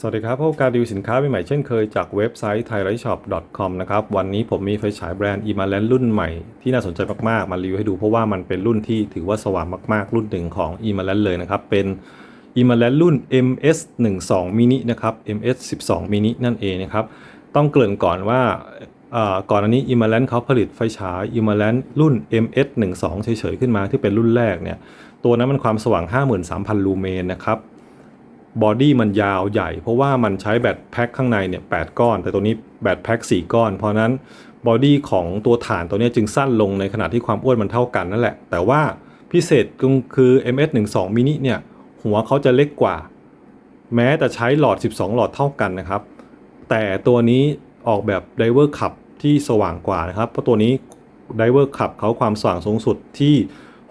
สวัสดีครับพบกับการรีวิวสินค้าใหม่ๆเช่นเคยจากเว็บไซต์ thailandshop.com นะครับ วันนี้ผมมีไฟฉายแบรนด์ e m a l a n รุ่นใหม่ ที่น่าสนใจมาก ๆ มารีวิวให้ดูเพราะว่ามันเป็นรุ่นที่ถือว่าสว่างมาก ๆ รุ่นหนึ่งของ e m a l a n เลยนะครับ เป็น e m a l a n รุ่น MS 1 2 mini นะครับ MS 12 mini นั่นเองนะครับ ต้องเกริ่นก่อนว่าก่อนอันนี้ e m a l a n เขาผลิตไฟฉาย e m a l a n รุ่น MS 1 2 เฉย ๆ ขึ้นมาที่เป็นรุ่นแรกเนี่ยตัวนั้นมันความสว่าง 53,000 ลูเมนนะครับ บอดี้มันยาวใหญ่ เพราะว่ามันใช้แบตแพ็คข้างในเนี่ยแก้อน แต่ตัวนี้แบตแพ็ค4ก้อน เพราะนั้นบอดี้ของตัวฐานตัวนี้จึงสั้นลงในขณะที่ความอ้วนมันเท่ากันนั่นแหละ แต่ว่าพิเศษก็คือ MS12 mini เนี่ยหัวเขาจะเล็กกว่า แม้แต่ใช้หลอด 12 หลอดเท่ากันนะครับ แต่ตัวนี้ออกแบบไดเวอร์ขับที่สว่างกว่านะครับ เพราะตัวนี้ไดเวอร์ขับเขาความสว่างสูงสุดที่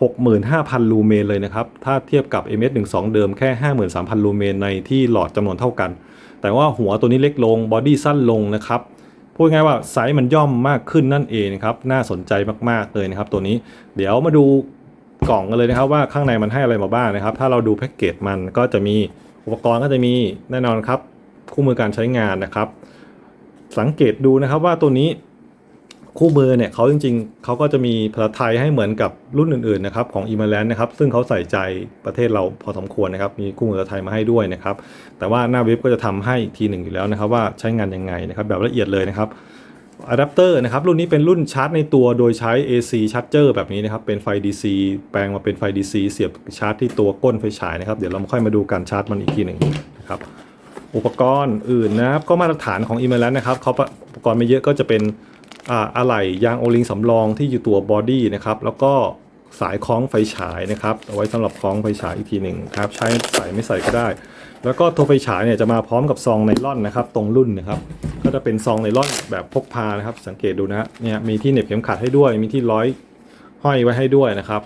65,000 ลูเมนเลยนะครับ ถ้าเทียบกับ MS12 เดิมแค่ 53,000 ลูเมนในที่หลอดจำนวนเท่ากัน แต่ว่าหัวตัวนี้เล็กลง บอดี้สั้นลงนะครับ พูดง่ายว่าไซส์มันย่อมมากขึ้นนั่นเองนะครับ น่าสนใจมากๆเลยนะครับตัวนี้ เดี๋ยวมาดูกล่องกันเลยนะครับว่าข้างในมันให้อะไรมาบ้างนะครับ ถ้าเราดูแพ็กเกจมันก็จะมีอุปกรณ์ก็จะมีแน่นอนครับ คู่มือการใช้งานนะครับ สังเกตดูนะครับว่าตัวนี้ คู่มือเนี่ยเขาจริงๆ เขาก็จะมีภาษาไทยให้เหมือนกับรุ่นอื่นๆนะครับของ e m a l a n นะครับซึ่งเขาใส่ใจประเทศเราพอสมควรนะครับมีคู่มือภาษาไทยมาให้ด้วยนะครับแต่ว่าหน้าเว็บก็จะทำให้อีกทีหนึ่งอยู่แล้วนะครับว่าใช้งานยังไงนะครับแบบละเอียดเลยนะครับอะแดปเตอร์นะครับรุ่นนี้เป็นรุ่นชาร์จในตัวโดยใช้ AC Charger แบบนี้นะครับเป็นไฟ DC แปลงมาเป็นไฟ DC เสียบชาร์จที่ตัวก้นไฟฉายนะครับเดี๋ยวเราค่อยมาดูการชาร์จมันอีกทีหนึ่งนะครับอุปกรณ์อื่นนะครับก็มาตรฐานของ e m a l a n นะครับเขาอุปกรณ์ไม่เยอะก็จะเป็น อะไหล่ยางโอลิงสำรองที่อยู่ตัวบอดี้นะครับแล้วก็สายคล้องไฟฉายนะครับเอาไว้สำหรับคล้องไฟฉายอีกทีหนึ่งครับใช้ใส่ไม่ใส่ก็ได้ แล้วก็ตัวไฟฉายเนี่ยจะมาพร้อมกับซองไนล่อนนะครับตรงรุ่นนะครับก็จะเป็นซองไนล่อนแบบพกพานะครับ สังเกตดูนะฮะเนี่ยมีที่เหน็บเข็มขัดให้ด้วย มีที่ร้อยห้อยไว้ให้ด้วยนะครับ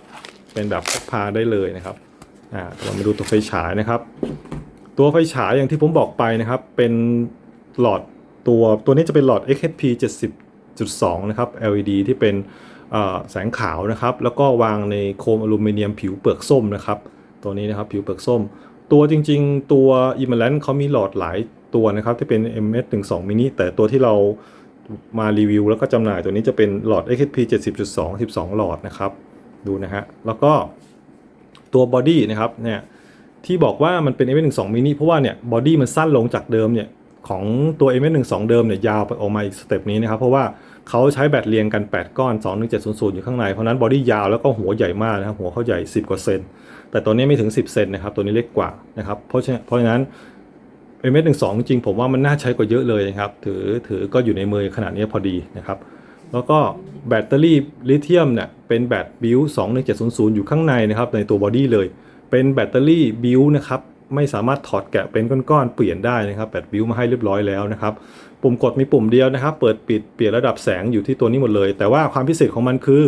เป็นแบบพกพาได้เลยนะครับอ่าเรามาดูตัวไฟฉายนะครับ ตัวไฟฉายอย่างที่ผมบอกไปนะครับ เป็นหลอดตัวตัวนี้จะเป็นหลอด XHP 70.2นะครับ LED ที่เป็นแสงขาวนะครับ แล้วก็วางในโคมอลูมิเนียมผิวเปลือกส้มนะครับ ตัวนี้นะครับผิวเปลือกส้ม ตัวจริงๆ ตัว e m a l a n เขามีหลอดหลายตัวนะครับ ที่เป็น MS12 mini แต่ตัวที่เรามารีวิวแล้วก็จำหน่ายตัวนี้จะเป็นหลอด XP 70.2 12 หลอดนะครับ ดูนะฮะ แล้วก็ตัวบอดี้นะครับเนี่ยที่บอกว่ามันเป็น M12 mini เพราะว่าเนี่ยบอดี้มันสั้นลงจากเดิมเนี่ย ของตัว M12 เดิมเนี่ยยาวไปออกมาอีกสเต็ปนี้นะครับ เพราะว่าเขาใช้แบตเรียงกัน 8 ก้อน 21700 อยู่ข้างใน เพราะนั้นบอดี้ยาวแล้วก็หัวใหญ่มากนะครับ หัวเขาใหญ่ 10 กว่าเซน แต่ตัวนี้ไม่ถึง 10 เซนนะครับ ตัวนี้เล็กกว่านะครับ เพราะฉะนั้นเพราะฉะนั้น M12 จริงผมว่ามันน่าใช้กว่าเยอะเลยนะครับ ถือถือก็อยู่ในมือขนาดนี้พอดีนะครับ แล้วก็แบตเตอรี่ลิเธียมเนี่ยเป็นแบตบิว21700 อยู่ข้างในนะครับในตัวบอดี้เลย เป็นแบตเตอรี่บิวนะครับ ไม่สามารถถอดแกะเป็นก้อนๆเปลี่ยนได้นะครับแบตบิวมาให้เรียบร้อยแล้วนะครับปุ่มกดมีปุ่มเดียวนะครับ เปิดปิดเปลี่ยนระดับแสงอยู่ที่ตัวนี้หมดเลย แต่ว่าความพิเศษของมันคือ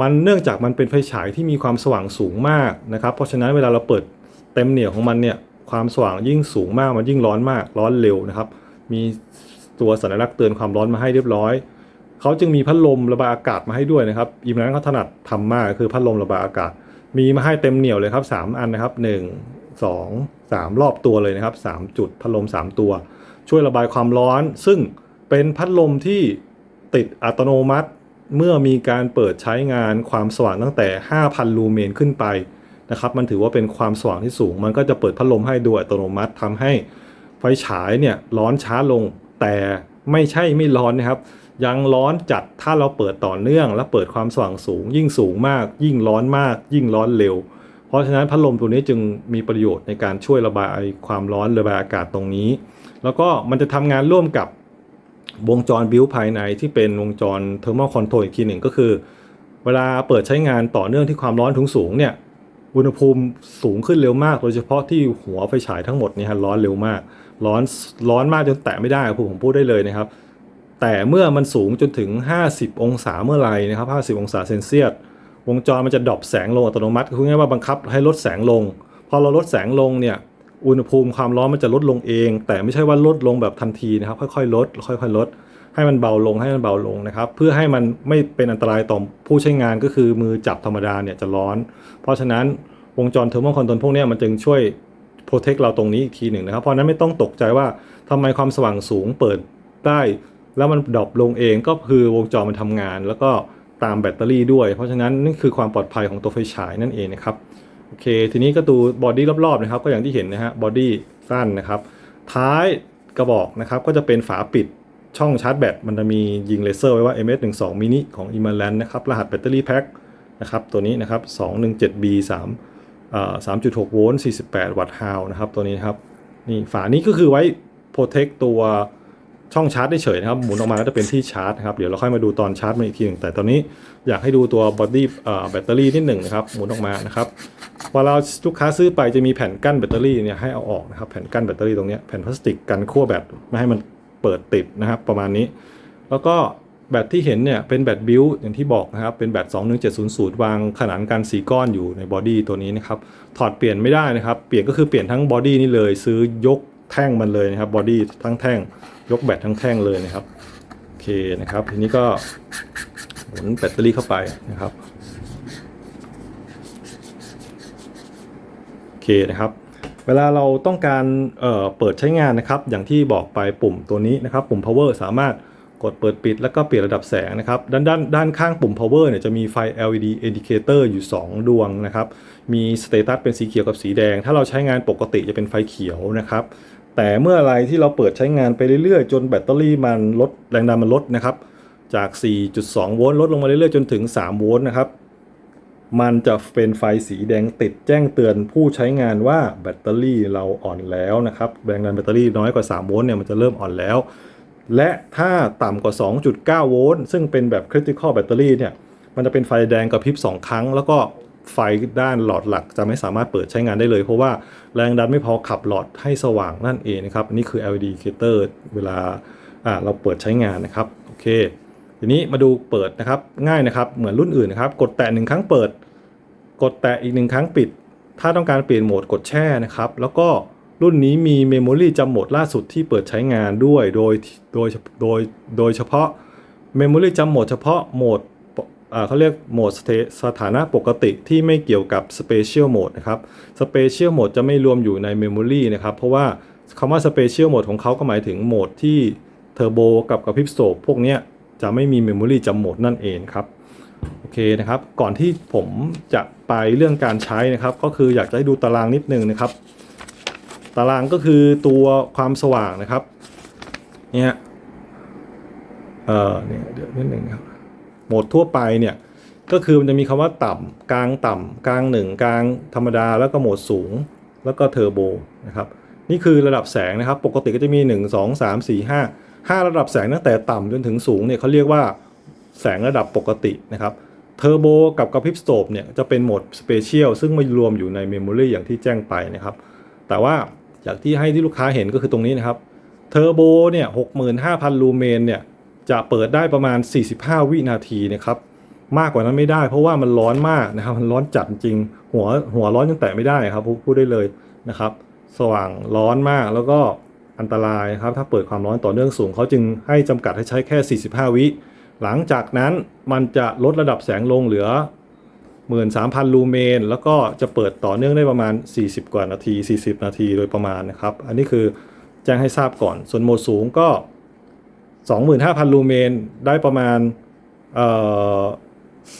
มันเนื่องจากมันเป็นไฟฉายที่มีความสว่างสูงมากนะครับเพราะฉะนั้นเวลาเราเปิดเต็มเหนี่ยวของมันเนี่ยความสว่างยิ่งสูงมากมันยิ่งร้อนมากร้อนเร็วนะครับ มีตัวสัญลักษณ์เตือนความร้อนมาให้เรียบร้อยเขาจึงมีพัดลมระบายอากาศมาให้ด้วยนะครับอีมนั้นเขาถนัดทำมากคือพัดลมระบายอากาศ มีมาให้เต็มเหนี่ยวเลยครับ 3 อันนะครับ 1 2 3 รอบตัวเลยนะครับ 3 จุดพัดลม 3 ตัว ช่วยระบายความร้อน ซึ่งเป็นพัดลมที่ติดอัตโนมัติเมื่อมีการเปิดใช้งานความสว่างตั้งแต่ 5,000 ลูเมนขึ้นไปนะครับ มันถือว่าเป็นความสว่างที่สูง มันก็จะเปิดพัดลมให้โดยอัตโนมัติทำให้ไฟฉายเนี่ยร้อนช้าลง แต่ไม่ใช่ไม่ร้อนนะครับ ยังร้อนจัดถ้าเราเปิดต่อเนื่อง และเปิดความสว่างสูง ยิ่งสูงมาก ยิ่งร้อนมาก ยิ่งร้อนเร็ว เพราะฉะนั้นพัดลมตัวนี้จึงมีประโยชน์ในการช่วยระบายความร้อนระบายอากาศตรงนี้ แล้วก็มันจะทำงานร่วมกับวงจรบิวภายในที่เป็นวงจรเทอร์ a l คอนโทรลอีกทีหนึ่งก็คือ เวลาเปิดใช้งานต่อเนื่องที่ความร้อนถึงสูงเนี่ยอุณหภูมิสูงขึ้นเร็วมาก โดยเฉพาะที่หัวไฟฉายทั้งหมดนี่ฮะร้อนเร็วมาก ร้อนร้อนมากจนแตะไม่ได้ผมผมพูดได้เลยนะครับ แต่เมื่อมันสูงจนถึง 50 องศาเมื่อไหร่นะครับ 50 องศาเซนเซียส วงจรมันจะดรอปแสงลงอัตโนมัติคือง่ายๆว่าบังคับให้ลดแสงลง พอเราลดแสงลงเนี่ยอุณหภูมิความร้อนมันจะลดลงเอง แต่ไม่ใช่ว่าลดลงแบบทันทีนะครับ ค่อยๆ ลด ค่อยๆ ลด ให้มันเบาลงให้มันเบาลงนะครับ เพื่อให้มันไม่เป็นอันตรายต่อผู้ใช้งานก็คือมือจับธรรมดาเนี่ยจะร้อน เพราะฉะนั้นวงจรเทอร์โมคอนโทรลพวกนี้มันจึงช่วยโปรเทคเราตรงนี้อีกทีหนึ่งนะครับ เพราะนั้นไม่ต้องตกใจว่าทำไมความสว่างสูงเปิดได้ แล้วมันดรอปลงเองก็คือวงจรมันทำงาน แล้วก็ ตามแบตเตอรี่ด้วย เพราะฉะนั้นนี่คือความปลอดภัยของตัวไฟฉายนั่นเองนะครับโอเคทีนี้ก็ดูบอดี้รอบๆนะครับก็อย่างที่เห็นนะฮะบอดี้สั้นนะครับท้ายกระบอกนะครับก็จะเป็นฝาปิดช่องชาร์จแบตมันจะมียิงเลเซอร์ไว้ว่า MS12 mini ของ e m a l a n นะครับรหัสแบตเตอรี่แพ็คนะครับตัวนี้นะครับ 217B 3เอ่อ3.6 โวลต์ 48 วัตต์ฮาวนะครับตัวนี้นครับนี่ฝานี้ก็คือไว้โปรเทคตัว ช่องชาร์จได้เฉยนะครับ หมุนออกมาก็จะเป็นที่ชาร์จนะครับ เดี๋ยวเราค่อยมาดูตอนชาร์จมันอีกทีหนึ่งแต่ตอนนี้อยากให้ดูตัวบอดี้แบตเตอรี่นิดหนึ่งนะครับ หมุนออกมานะครับเวลาลูกค้าซื้อไปจะมีแผ่นกั้นแบตเตอรี่เนี่ยให้เอาออกนะครับ แผ่นกั้นแบตเตอรี่ตรงนี้แผ่นพลาสติกกันขั้วแบตไม่ให้มันเปิดติดนะครับ ประมาณนี้ แล้วก็แบตที่เห็นเนี่ยเป็นแบตบิวอย่างที่บอกนะครับ เป็นแบต 21700 วางขนานกันสีก้อนอยู่ในบอดี้ตัวนี้นะครับ ถอดเปลี่ยนไม่ได้นะครับ เปลี่ยนก็คือเปลี่ยนทั้งบอดี้นี่เลย ซื้อยก แท่งมันเลยนะครับบอดี้ทั้งแท่งยกแบตทั้งแท่งเลยนะครับโอเคนะครับทีนี้ก็หมุนแบตเตอรี่เข้าไปนะครับโอเคนะครับ เวลาเราต้องการเเปิดใช้งานนะครับ อย่างที่บอกไปปุ่มตัวนี้นะครับ ปุ่ม power สามารถกดเปิดปิดแล้วก็เปลี่ยนระดับแสงนะครับ ด้านด้านด้านข้างปุ่ม power เนี่ยจะมีไฟ LED indicator อยู่ 2 ดวงนะครับ มีสเตตัสเป็นสีเขียวกับสีแดง ถ้าเราใช้งานปกติจะเป็นไฟเขียวนะครับ แต่เมื่อไรที่เราเปิดใช้งานไปเรื่อยๆ จนแบตเตอรี่มันลดแรงดันมันลดนะครับ จาก 4.2 โวลต์ลดลงมาเรื่อยๆ จนถึง 3 โวลต์นะครับ มันจะเป็นไฟสีแดงติดแจ้งเตือนผู้ใช้งานว่าแบตเตอรี่เราอ่อนแล้วนะครับ แรงดันแบตเตอรี่น้อยกว่า 3 โวลต์เนี่ยมันจะเริ่มอ่อนแล้ว และถ้าต่ำกว่า 2.9 โวลต์ซึ่งเป็นแบบ critical battery เนี่ย มันจะเป็นไฟแดงกระพริบ 2 ครั้ง แล้วก็ ไฟด้านหลอดหลักจะไม่สามารถเปิดใช้งานได้เลย เพราะว่าแรงดันไม่พอขับหลอดให้สว่างนั่นเองนะครับนนี้คือ LED indicator เวลาเราเปิดใช้งานนะครับโอเค ทีนี้มาดูเปิดนะครับง่ายนะครับเหมือนรุ่นอื่นนะครับ กดแตะหนึ่งครั้งเปิด กดแตะอีกหนึ่งครั้งปิด ถ้าต้องการเปลี่ยนโหมดกดแช่นะครับ แล้วก็รุ่นนี้มีเมมโมรีจำโหมดล่าสุดที่เปิดใช้งานด้วย โดยโดยโดยโดยเฉพาะเมมโมรีจำโหมดเฉพาะโหมด เขาเรียกโหมดสถานะปกติที่ไม่เกี่ยวกับ Special Mode นะครับ Special Mode จะไม่รวมอยู่ใน Memory นะครับ เพราะว่าคำว่า Special Mode ของเขาก็หมายถึงโหมดที่เทอร์โบกับกระพริบโสบพวกนี้จะไม่มี Memory จำโหมดนั่นเองครับโอเคนะครับ ก่อนที่ผมจะไปเรื่องการใช้นะครับ ก็คืออยากจะให้ดูตารางนิดนึงนะครับ ตารางก็คือตัวความสว่างนะครับเนี่ยเอ่อเนี่ยเดี๋ยวนิดนึงครับ หมดทั่วไปเนี่ยก็คือมันจะมีคำว่าต่ำกลางต่ำกลางหนึ่งกลางธรรมดาแล้วก็โหมดสูง แล้วก็เทอร์โบนะครับนี่คือระดับแสงนะครับ ปกติก็จะมี 1 2 3 4 5 5 ระดับแสงตั้งแต่ต่ำจนถึงสูงเนี่ยเขาเรียกว่าแสงระดับปกตินะครับเทอร์โบกับกระพริบสโตบเนี่ยจะเป็นโหมดสเปเชียลซึ่งไม่รวมอยู่ในเมมโมรีอย่างที่แจ้งไปนะครับ แต่ว่าจากที่ให้ที่ลูกค้าเห็นก็คือตรงนี้นะครับเทอร์โบเนี่ย65,000ลูเมนเนี่ย จะเปิดได้ประมาณ 45 วินาทีนะครับ มากกว่านั้นไม่ได้ เพราะว่ามันร้อนมากนะครับ มันร้อนจัดจริง หัวหัวร้อนจนแตะไม่ได้ครับพูดพูดได้เลยนะครับ สว่างร้อนมากแล้วก็อันตรายครับ ถ้าเปิดความร้อนต่อเนื่องสูงเขาจึงให้จำกัดให้ใช้แค่ 45 วิหลังจากนั้นมันจะลดระดับแสงลงเหลือ 13,000 ลูเมน แล้วก็จะเปิดต่อเนื่องได้ประมาณ 40 กว่านาที 40 นาทีโดยประมาณนะครับ อันนี้คือแจ้งให้ทราบก่อน ส่วนโหมดสูงก็ 25,000 ลูเมนได้ประมาณเอ่อ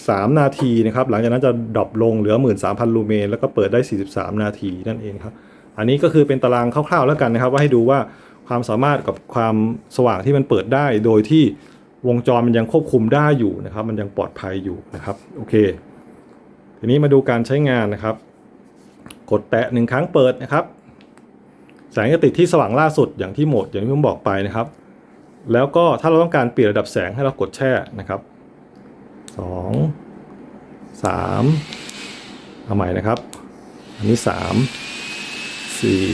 3นาทีนะครับ หลังจากนั้นจะดรอปลงเหลือ 13,000 ลูเมนแล้วก็เปิดได้ 43 นาทีนั่นเองครับ อันนี้ก็คือเป็นตารางคร่าวๆแล้วกันนะครับ ว่าให้ดูว่าความสามารถกับความสว่างที่มันเปิดได้ โดยที่วงจรมันยังควบคุมได้อยู่นะครับ มันยังปลอดภัยอยู่นะครับโอเค ทีนี้มาดูการใช้งานนะครับ กดแตะหนึ่งครั้งเปิดนะครับ แสงจะติดที่สว่างล่าสุดอย่างที่โหมดอย่างที่ผมบอกไปนะครับ แล้วก็ถ้าเราต้องการเปลี่ยนระดับแสงให้เรากดแช่นะครับสองสามเอาใหม่นะครับ อันนี้สามสี่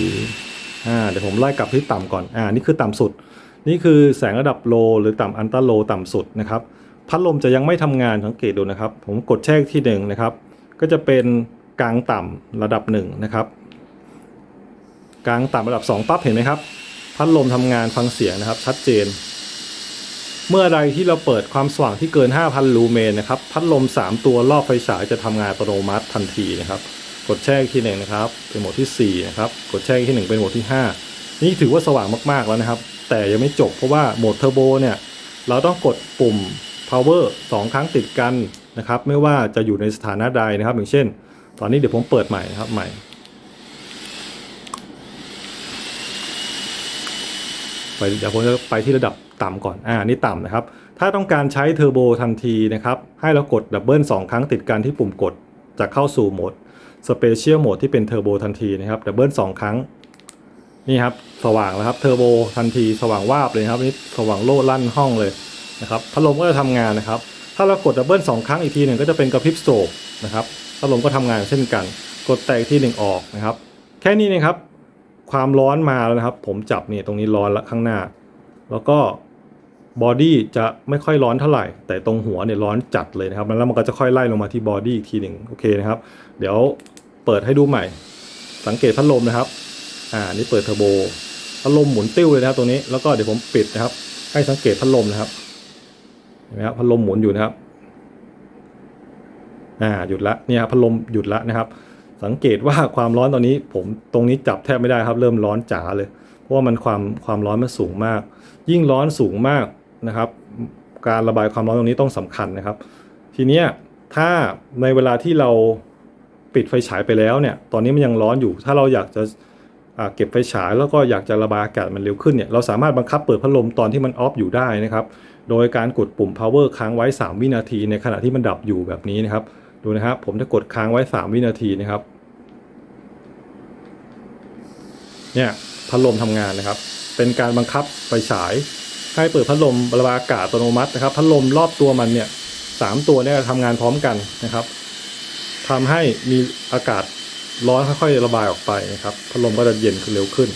ห้าเดี๋ยวผมไล่กลับที่ต่ำก่อน อ่า นี่คือต่ำสุด นี่คือแสงระดับโลหรือต่ำอันตราโลต่ำสุดนะครับ พัดลมจะยังไม่ทำงานสังเกตดูนะครับ ผมกดแช่ที่หนึ่งนะครับ ก็จะเป็นกลางต่ำระดับหนึ่งนะครับ กลางต่ำระดับ2ปั๊บเห็นไหมครับ พัดลมทำงานฟังเสียงนะครับ ชัดเจน เมื่อใดที่เราเปิดความสว่างที่เกิน 5,000 ลูเมนนะครับ พัดลม 3 ตัวรอบไฟฉายจะทำงานอัตโนมัติทันทีนะครับ กดแช่อีกทีหนึ่งนะครับ เป็นโหมดที่ 4 นะครับ กดแช่อีกทีหนึ่งเป็นโหมดที่ 5 นี่ถือว่าสว่างมากๆแล้วนะครับ แต่ยังไม่จบเพราะว่าโหมดเทอร์โบเนี่ยเราต้องกดปุ่ม power 2 ครั้งติดกันนะครับ ไม่ว่าจะอยู่ในสถานะใดนะครับ อย่างเช่น ตอนนี้เดี๋ยวผมเปิดใหม่นะครับใหม่ ไปเดี๋ยวผมจะไปที่ระดับต่ำก่อน อ่า นี่ต่ำนะครับ ถ้าต้องการใช้เทอร์โบทันทีนะครับ ให้เรากดดับเบิล2ครั้งติดกันที่ปุ่มกด จะเข้าสู่โหมดสเปเชียลโหมดที่เป็นเทอร์โบทันทีนะครับดับเบิล2ครั้ง นี่ครับ สว่างแล้วครับ เทอร์โบทันที สว่างวาบเลยครับ นี่สว่างโล่ลั่นห้องเลยนะครับ พัดลมก็จะทำงานนะครับ ถ้าเรากดดับเบิล2ครั้งอีกทีหนึ่งก็จะเป็นกระพริบโศกนะครับ พัดลมก็ทำงานเช่นกัน กดแตกที่หนึ่งออกนะครับ แค่นี้นะครับ ความร้อนมาแล้วนะครับ ผมจับเนี่ยตรงนี้ร้อนละข้างหน้า แล้วก็บอดี้จะไม่ค่อยร้อนเท่าไหร่ แต่ตรงหัวเนี่ยร้อนจัดเลยนะครับ แล้วมันก็จะค่อยไล่ลงมาที่บอดี้อีกทีหนึ่งโอเคนะครับ เดี๋ยวเปิดให้ดูใหม่ สังเกตพัดลมนะครับ อ่า นี่เปิดเทอร์โบ พัดลมหมุนติ้วเลยนะครับตรงนี้ แล้วก็เดี๋ยวผมปิดนะครับ ให้สังเกตพัดลมนะครับ เห็นไหมครับ พัดลมหมุนอยู่นะครับ อ่า หยุดละ เนี่ยครับพัดลมหยุดละนะครับ สังเกตว่าความร้อนตอนนี้ผมตรงนี้จับแทบไม่ได้ครับ เริ่มร้อนจ๋าเลย เพราะว่ามันความความร้อนมันสูงมาก ยิ่งร้อนสูงมากนะครับ การระบายความร้อนตรงนี้ต้องสำคัญนะครับ ทีเนี้ยถ้าในเวลาที่เราปิดไฟฉายไปแล้วเนี่ย ตอนนี้มันยังร้อนอยู่ ถ้าเราอยากจะเก็บไฟฉายแล้วก็อยากจะระบายอากาศมันเร็วขึ้นเนี่ย เราสามารถบังคับเปิดพัดลมตอนที่มันออฟอยู่ได้นะครับ โดยการกดปุ่ม power ค้างไว้ 3 วินาทีในขณะที่มันดับอยู่แบบนี้นะครับ ดูนะครับ ผมจะกดค้างไว้ 3 วินาทีนะครับ เนี่ยพัดลมทำงานนะครับ เป็นการบังคับไฟฉาย ให้เปิดพัดลมระบายอากาศอัตโนมัตินะครับ พัดลมรอบตัวมันเนี่ยสามตัวเนี่ยทำงานพร้อมกันนะครับทำให้มีอากาศร้อนค่อยๆระบายออกไปนะครับ พัดลมก็จะเย็นขึ้นเร็วขึ้น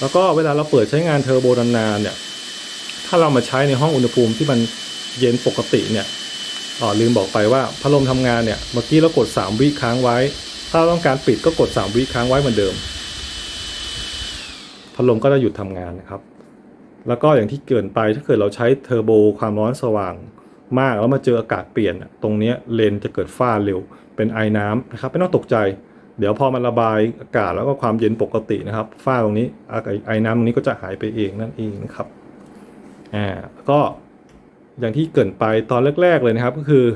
แล้วก็เวลาเราเปิดใช้งานเทอร์โบนานๆเนี่ย ถ้าเรามาใช้ในห้องอุณหภูมิที่มันเย็นปกติเนี่ย อ๋อลืมบอกไปว่าพัดลมทำงานเนี่ยเมื่อกี้เรากด 3 วิค้างไว้ ถ้าเราต้องการปิดก็กด 3 วิค้างไว้เหมือนเดิม พัดลมก็จะหยุดทำงานนะครับ แล้วก็อย่างที่เกินไปถ้าเกิดเราใช้เทอร์โบความร้อนสว่างมากแล้วมาเจออากาศเปลี่ยน ตรงนี้เลนจะเกิดฝ้าเร็ว เป็นไอน้ำนะครับไม่ต้องตกใจ เดี๋ยวพอมันระบายอากาศแล้วก็ความเย็นปกตินะครับ ฝ้าตรงนี้อไอน้ำตรงนี้ก็จะหายไปเองนั่นเองนะครับอ่าก็ อย่างที่เกินไปตอนแรก ๆ เลยนะครับก็คือ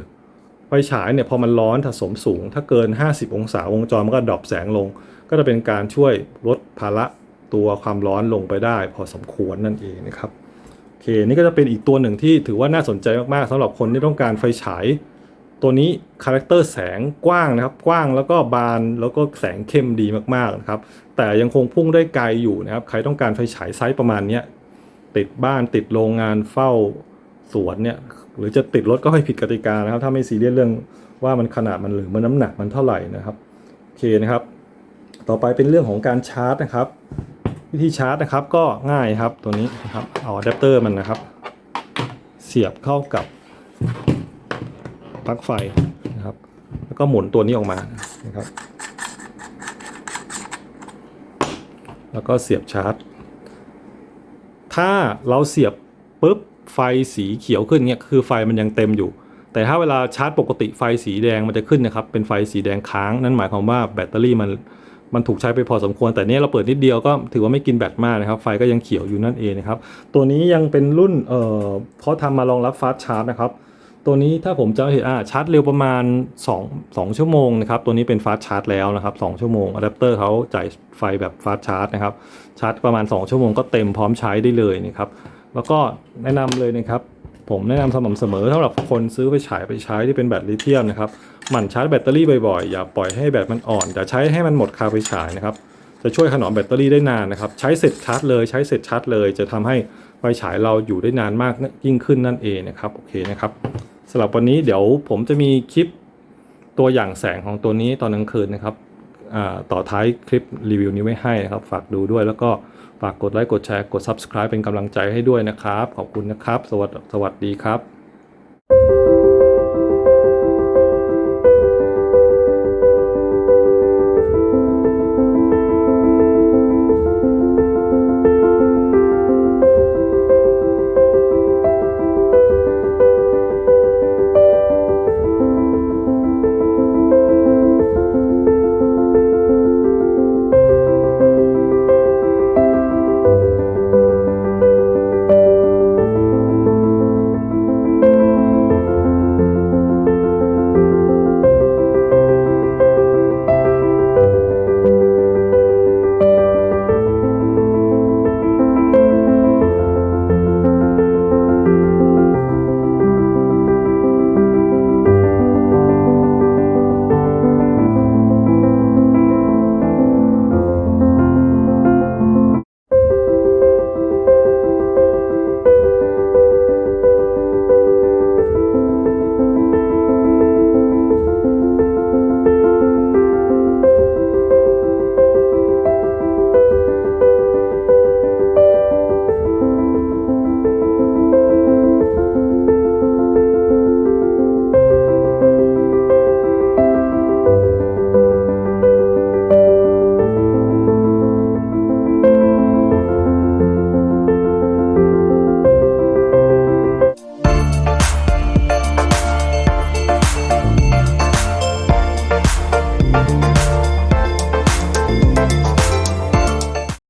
ไฟฉายเนี่ยพอมันร้อนสะสมสูง ถ้าเกิน 50 องศาวงจรมันก็ดรอปแสงลง ก็จะเป็นการช่วยลดภาระตัวความร้อนลงไปได้ พอสมควรนั่นเองนะครับโอเคนี่ก็จะเป็นอีกตัวหนึ่งที่ถือว่าน่าสนใจมากๆสำหรับคนที่ต้องการไฟฉาย ตัวนี้คาแรคเตอร์แสงกว้างนะครับกว้างแล้วก็บานแล้วก็แสงเข้มดีมากๆนะครับแต่ยังคงพุ่งได้ไกลอยู่นะครับใครต้องการไฟฉายไซส์ประมาณนี้ติดบ้านติดโรงงานเฝ้า สวนเนี่ยหรือจะติดรถก็ให้ผิดกติกานะครับ ถ้าไม่ซีเรียสเรื่องว่ามันขนาดมันหรือมันน้ำหนักมันเท่าไหร่นะครับโอเคนะครับ ต่อไปเป็นเรื่องของการชาร์จนะครับ วิธีชาร์จนะครับก็ง่ายครับตัวนี้นะครับเอาอะแดปเตอร์มันนะครับ เสียบเข้ากับปลั๊กไฟนะครับ แล้วก็หมุนตัวนี้ออกมานะครับ แล้วก็เสียบชาร์จ ถ้าเราเสียบปุ๊บ ไฟสีเขียวขึ้นเนี่ยคือไฟมันยังเต็มอยู่ แต่ถ้าเวลาชาร์จปกติไฟสีแดงมันจะขึ้นนะครับเป็นไฟสีแดงค้างนั่นหมายความว่าแบตเตอรี่มันมันถูกใช้ไปพอสมควร แต่เนี้ยเราเปิดนิดเดียวก็ถือว่าไม่กินแบตมากนะครับ ไฟก็ยังเขียวอยู่นั่นเองนะครับ ตัวนี้ยังเป็นรุ่นเอ่อเขาทำมารองรับฟาสต์ชาร์จนะครับ ตัวนี้ถ้าผมจำไม่ผิดอ่าชาร์จเร็วประมาณ 2 2 ชั่วโมงนะครับ ตัวนี้เป็นฟาสต์ชาร์จแล้วนะครับ 2 ชั่วโมงอะแดปเตอร์เขาจ่ายไฟแบบฟาสต์ชาร์จนะครับ ชาร์จประมาณ 2 ชั่วโมงก็เต็มพร้อมใช้ได้เลยนะครับ แล้วก็แนะนำเลยนะครับ ผมแนะนำสม่ำเสมอสำหรับคนซื้อไปฉายไปใช้ที่เป็นแบตลิเธียมนะครับหมั่นชาร์จแบตเตอรี่บ่อยๆ อย่าปล่อยให้แบตมันอ่อนอย่าใช้ให้มันหมดคาไปฉายนะครับจะช่วยถนอมแบตเตอรี่ได้นานนะครับ ใช้เสร็จชาร์จเลยใช้เสร็จชาร์จเลย จะทำให้ไฟฉายเราอยู่ได้นานมากยิ่งขึ้นนั่นเองนะครับโอเคนะครับสำหรับวันนี้เดี๋ยวผมจะมีคลิปตัวอย่างแสงของตัวนี้ตอนกลางคืนนะครับต่อท้ายคลิปรีวิวนี้ไว้ให้นะครับ ฝากดูด้วยแล้วก็ ฝากกดไลค์กดแชร์กด Subscribe เป็นกำลังใจให้ด้วยนะครับ ขอบคุณนะครับ สวัสดีครับ